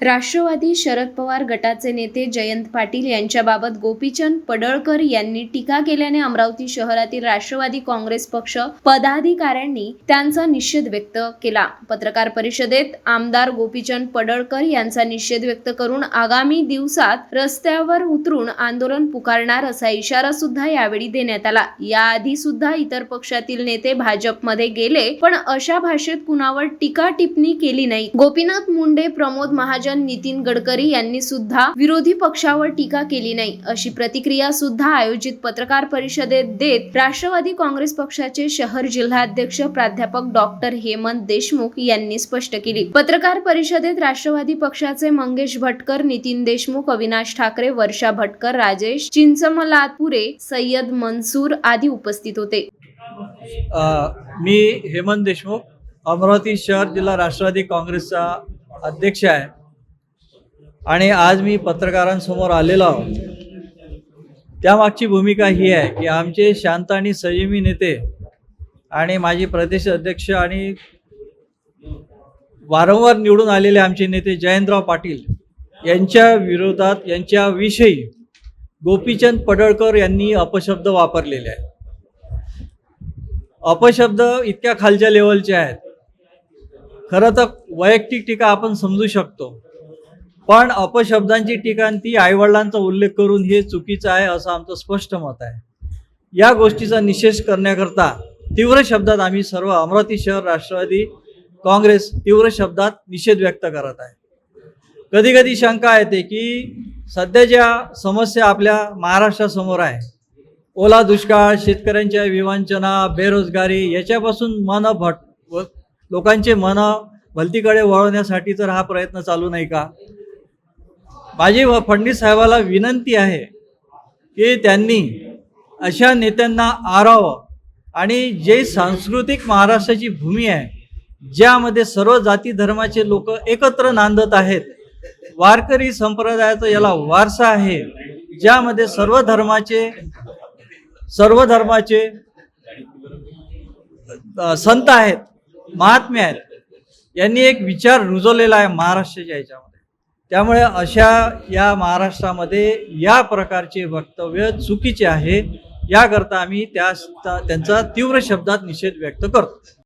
राष्ट्रवादी शरद पवार गटाचे नेते जयंत पाटील यांच्याबाबत गोपीचंद पडळकर यांनी टीका केल्याने अमरावती शहरातील राष्ट्रवादी काँग्रेस पक्ष पदाधिकाऱ्यांनी त्यांचा निषेध व्यक्त केला. पत्रकार परिषदेत आमदार गोपीचंद पडळकर यांचा निषेध व्यक्त करून आगामी दिवसात रस्त्यावर उतरून आंदोलन पुकारणार असा इशारा सुद्धा यावेळी देण्यात आला. याआधी सुद्धा इतर पक्षातील नेते भाजपमध्ये गेले पण अशा भाषेत कुणावर टीका टिप्पणी केली नाही. गोपीनाथ मुंडे प्रमोद महाजन नितीन गडकरी यांनी सुद्धा विरोधी पक्षावर टीका केली नाही. अशी प्रतिक्रिया सुद्धा आयोजित पत्रकार परिषदेत देत राष्ट्रवादी काँग्रेस पक्षाचे शहर जिल्हाध्यक्ष प्राध्यापक डॉक्टर हेमंत देशमुख यांनी स्पष्ट केली. पत्रकार परिषदेत राष्ट्रवादी पक्षाचे मंगेश भटकर नितीन देशमुख अविनाश ठाकरे वर्षा भटकर राजेश चिंचमलापुरे सय्यद मनसूर आदी उपस्थित होते. मी हेमंत देशमुख अमरावती शहर जिल्हा राष्ट्रवादी काँग्रेसचा अध्यक्ष आहे. आणि आज मी पत्रकारांसमोर आलेलो आहोत. त्यामागची भूमिका ही आहे की आमचे शांत आणि संयमी नेते आणि माजी प्रदेश अध्यक्ष आणि वारंवार निवडून आलेले आमचे नेते जयंतराव पाटील यांच्या विरोधात यांच्याविषयी गोपीचंद पडळकर यांनी अपशब्द वापरलेले आहेत. अपशब्द इतक्या खालच्या लेवलचे आहेत. खरं तर वैयक्तिक टीका आपण समजू शकतो. पण अपशब्दांची ठिकाण ती आईवडिलांचा उल्लेख करून हे चुकीचं आहे असं आमचं स्पष्ट मत आहे. या गोष्टीचा निषेध करण्याकरता तीव्र शब्दात आम्ही सर्व अमरावती शहर राष्ट्रवादी काँग्रेस तीव्र शब्दात निषेध व्यक्त करत आहे. कधी कधी शंका येते की सध्या ज्या समस्या आपल्या महाराष्ट्रासमोर आहे ओला दुष्काळ शेतकऱ्यांच्या विवंचना बेरोजगारी याच्यापासून मन भट व लोकांचे मन भलतीकडे वळवण्यासाठी तर हा प्रयत्न चालू नाही का? माझी व फडणवीस साहेबाला विनंती आहे की त्यांनी अशा नेत्यांना आरावं आणि जे सांस्कृतिक महाराष्ट्राची भूमी आहे ज्यामध्ये सर्व जाती धर्माचे लोक एकत्र नांदत आहेत वारकरी संप्रदायाचा याला वारसा आहे ज्यामध्ये सर्व धर्माचे सर्व धर्माचे संत आहेत महात्मे आहेत यांनी एक विचार रुजवलेला आहे महाराष्ट्राच्या याच्यामध्ये. त्यामुळे अशा या महाराष्ट्रामध्ये या प्रकारचे वक्तव्य चुकीचे आहे याकरता आम्ही त्या त्यांचा तीव्र शब्दात निषेध व्यक्त करतो.